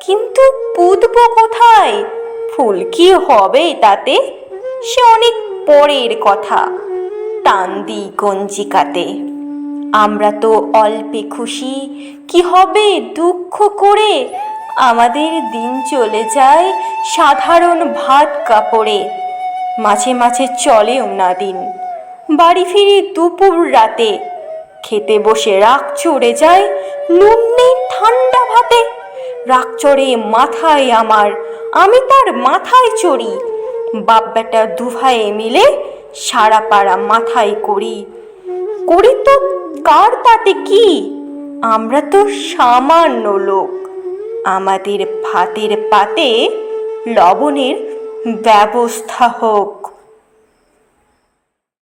কিন্তু পুতব কোথায়? ফুল কি হবে তাতে? সে অনেক পরের কথা। টান দিই গঞ্জিকাতে। আমরা তো অল্পে খুশি। কি হবে দুঃখ করে? আমাদের দিন চলে যায় সাধারণ ভাত কাপড়ে। মাঝে মাঝে চলেও না দিন। বাড়ি ফিরি দুপুর রাতে। খেতে বসে রাগ চড়ে যায়, নুন নেই ঠান্ডা রাগ চড়ে মাথায় আমার, আমি তার মাথায় চড়ি। বাপ বেটা দুভাইয়ে মিলে সারা পাড়া মাথায় করি। করি তো কার তাতে কি? আমরা তো সামান্য লোক। আমাদের ভাতের পাতে লবণের ব্যবস্থা হোক।